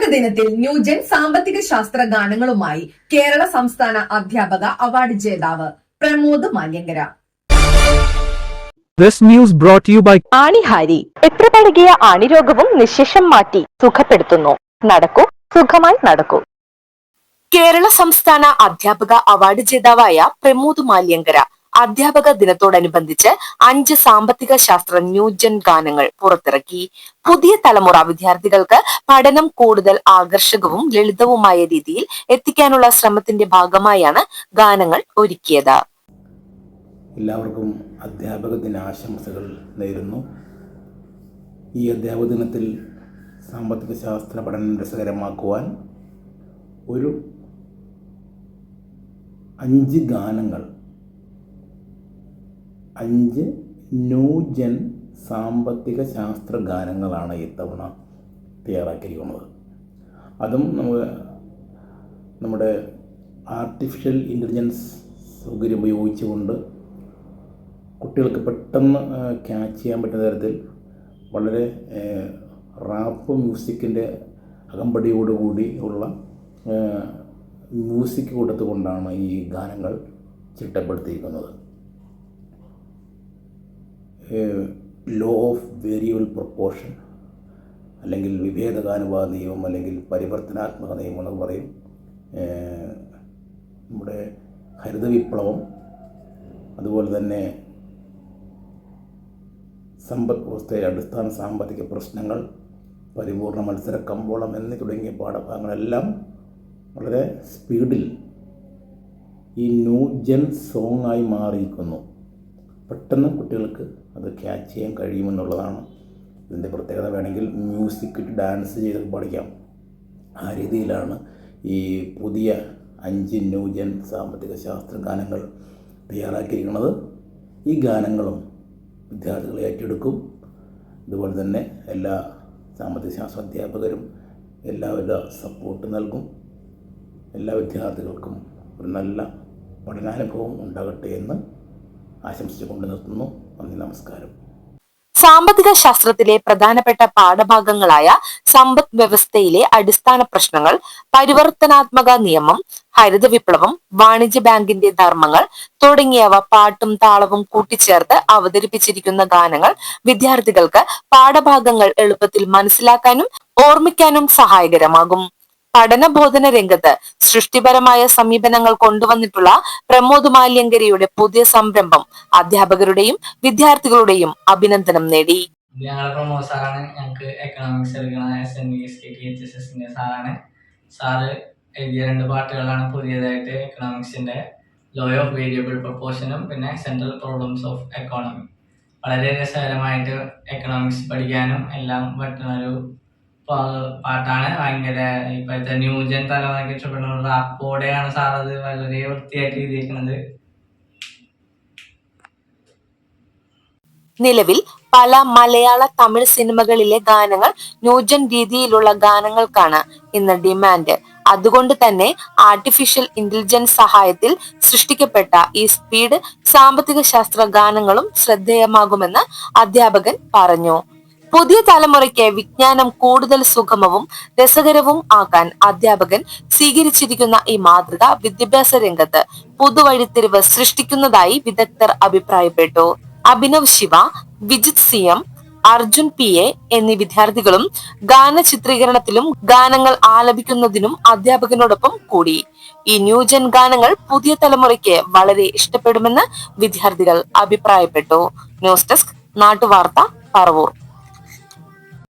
അധ്യാപക ദിനത്തിൽ ന്യൂജൻ സാമ്പത്തിക ശാസ്ത്ര ഗാനങ്ങളുമായി കേരള സംസ്ഥാന അധ്യാപക അവാർഡ് ജേതാവ് Pramod Maliankara This news brought to you by ആണിഹാരി എത്ര പഴകിയ ആണിരോഗവും നിശേഷം മാറ്റി സുഖപ്പെടുത്തുന്നു. നടക്കൂ സുഖമായി നടക്കൂ. കേരള സംസ്ഥാന അധ്യാപക അവാർഡ് ജേതാവായ പ്രമോദ് മാല്യങ്കര അധ്യാപക ദിനത്തോടനുബന്ധിച്ച് അഞ്ച് സാമ്പത്തിക ശാസ്ത്ര ന്യൂജൻ ഗാനങ്ങൾ പുറത്തിറക്കി. പുതിയ തലമുറ വിദ്യാർത്ഥികൾക്ക് പഠനം കൂടുതൽ ആകർഷകവും ലളിതവുമായ രീതിയിൽ എത്തിക്കാനുള്ള ശ്രമത്തിന്റെ ഭാഗമായാണ് ഗാനങ്ങൾ ഒരുക്കിയത്. എല്ലാവർക്കും അധ്യാപക ദിനാശംസകൾ നേരുന്നു. ഈ അധ്യാപക ദിനത്തിൽ സാമ്പത്തിക ശാസ്ത്ര പഠനം രസകരമാക്കുവാൻ ഒരു അഞ്ച് ഗാനങ്ങൾ അഞ്ച് ന്യൂജൻ സാമ്പത്തിക ശാസ്ത്ര ഗാനങ്ങളാണ് ഇത്തവണ തയ്യാറാക്കിയിരിക്കുന്നത്. അതും നമ്മൾ നമ്മുടെ ആർട്ടിഫിഷ്യൽ ഇന്റലിജൻസ് സൗകര്യം ഉപയോഗിച്ചുകൊണ്ട് കുട്ടികൾക്ക് പെട്ടെന്ന് ക്യാച്ച് ചെയ്യാൻ പറ്റുന്ന തരത്തിൽ വളരെ റാപ്പ് മ്യൂസിക്കിന്റെ അകമ്പടിയോടുകൂടി ഉള്ള മ്യൂസിക് കൊടുത്തുകൊണ്ടാണ് ഈ ഗാനങ്ങൾ ചിട്ടപ്പെടുത്തിയിരിക്കുന്നത്. ലോ ഓഫ് വേരിയബിൾ പ്രൊപ്പോർഷൻ അല്ലെങ്കിൽ വിഭേദകാനുപാത നിയമം അല്ലെങ്കിൽ പരിവർത്തനാത്മക നിയമം എന്ന് പറയും. നമ്മുടെ ഹരിത വിപ്ലവം അതുപോലെ തന്നെ സമ്പദ് വ്യവസ്ഥയിലെ അടിസ്ഥാന സാമ്പത്തിക പ്രശ്നങ്ങൾ പരിപൂർണ മത്സര കമ്പോളം എന്ന് തുടങ്ങിയ പാഠഭാഗങ്ങളെല്ലാം വളരെ സ്പീഡിൽ ഈ ന്യൂജൻ സോങ് ആയി മാറിയിരിക്കുന്നു. പെട്ടെന്ന് കുട്ടികൾക്ക് അത് ക്യാച്ച് ചെയ്യാൻ കഴിയുമെന്നുള്ളതാണ് ഇതിന്റെ പ്രത്യേകത. വേണമെങ്കിൽ മ്യൂസിക് ഡാൻസ് ചെയ്ത് പഠിക്കാം. ആ രീതിയിലാണ് ഈ പുതിയ അഞ്ച് ന്യൂജൻ സാമ്പത്തിക ശാസ്ത്ര ഗാനങ്ങൾ തയ്യാറാക്കിയിരിക്കുന്നത്. ഈ ഗാനങ്ങളും വിദ്യാർത്ഥികൾ ഏറ്റെടുക്കും. അതുപോലെ തന്നെ എല്ലാ സാമ്പത്തിക ശാസ്ത്ര അധ്യാപകരും എല്ലാവിധ സപ്പോർട്ട് നൽകും. എല്ലാ വിദ്യാർത്ഥികൾക്കും ഒരു നല്ല പഠനാനുഭവം ഉണ്ടാകട്ടെ എന്ന് ആശംസിച്ചുകൊണ്ട് നിർത്തുന്നു നന്ദി നമസ്കാരം. സാമ്പത്തിക ശാസ്ത്രത്തിലെ പ്രധാനപ്പെട്ട പാഠഭാഗങ്ങളായ സമ്പദ് വ്യവസ്ഥയിലെ അടിസ്ഥാന പ്രശ്നങ്ങൾ പരിവർത്തനാത്മക നിയമം ഹരിത വിപ്ലവം വാണിജ്യ ബാങ്കിന്റെ ധർമ്മങ്ങൾ തുടങ്ങിയവ പാട്ടും താളവും കൂട്ടിച്ചേർത്ത് അവതരിപ്പിച്ചിരിക്കുന്ന ഗാനങ്ങൾ വിദ്യാർത്ഥികൾക്ക് പാഠഭാഗങ്ങൾ എളുപ്പത്തിൽ മനസ്സിലാക്കാനും ഓർമ്മിക്കാനും സഹായകരമാകും. പഠനബോധന രംഗത്ത് സൃഷ്ടിപരമായ സമീപനങ്ങൾ കൊണ്ടുവന്നിട്ടുള്ള പ്രമോദ് മാല്യങ്കരിയുടെ പുതിയ സംരംഭം അധ്യാപകരുടെയും വിദ്യാർത്ഥികളുടെയും അഭിനന്ദനം നേടി. ഞങ്ങളെ പ്രമോദ് സാറാണ്. ഞങ്ങൾക്ക് എക്കണോമിക്സ് എടുക്കുന്ന എസ് എൻ ബി സാറാണ്. സാറ് എഴുതിയ രണ്ട് പാട്ടുകളാണ് പുതിയതായിട്ട് എക്കണോമിക്സിന്റെ ലോ ഓഫ് വേരിയബിൾ പ്രൊപ്പോർഷനും പിന്നെ സെൻട്രൽ പ്രോബ്ലംസ് ഓഫ് എക്കോണമി വളരെ രസകരമായിട്ട് എക്കണോമിക്സ് പഠിക്കാനും എല്ലാം പറ്റുന്ന ഒരു പാട്ടാണ്. ഭയങ്കര ഇപ്പോഴത്തെ ന്യൂജൻ തലമുറയ്ക്ക് ഇഷ്ടപ്പെടുന്ന റാപ്പോടെയാണ് സാർ അത് വളരെ വൃത്തിയായിട്ട് എഴുതിയിരിക്കുന്നത് നിലവിൽ പല മലയാള തമിഴ് സിനിമകളിലെ ഗാനങ്ങൾ ന്യൂജൻ രീതിയിലുള്ള ഗാനങ്ങൾക്കാണ് ഇന്ന് ഡിമാൻഡ്. അതുകൊണ്ട് തന്നെ ആർട്ടിഫിഷ്യൽ ഇന്റലിജൻസ് സഹായത്തിൽ സൃഷ്ടിക്കപ്പെട്ട ഈ സ്പീഡ് സാമ്പത്തിക ശാസ്ത്ര ഗാനങ്ങളും ശ്രദ്ധേയമാകുമെന്ന് അധ്യാപകൻ പറഞ്ഞു. പുതിയ തലമുറയ്ക്ക് വിജ്ഞാനം കൂടുതൽ സുഗമവും രസകരവും ആകാൻ അധ്യാപകൻ സ്വീകരിച്ചിരിക്കുന്ന ഈ മാതൃക വിദ്യാഭ്യാസ രംഗത്ത് പുതുവഴിത്തിരിവ് സൃഷ്ടിക്കുന്നതായി വിദഗ്ധർ അഭിപ്രായപ്പെട്ടു. Abhinav Shiva Vijith C M Arjun P A എന്നീ വിദ്യാർത്ഥികളും ഗാന ചിത്രീകരണത്തിലും ഗാനങ്ങൾ ആലപിക്കുന്നതിനും അധ്യാപകനോടൊപ്പം കൂടി. ഈ ന്യൂജൻ ഗാനങ്ങൾ പുതിയ തലമുറയ്ക്ക് വളരെ ഇഷ്ടപ്പെടുമെന്ന് വിദ്യാർത്ഥികൾ അഭിപ്രായപ്പെട്ടു. ന്യൂസ് ഡെസ്ക് നാട്ടുവാർത്ത പറവൂർ.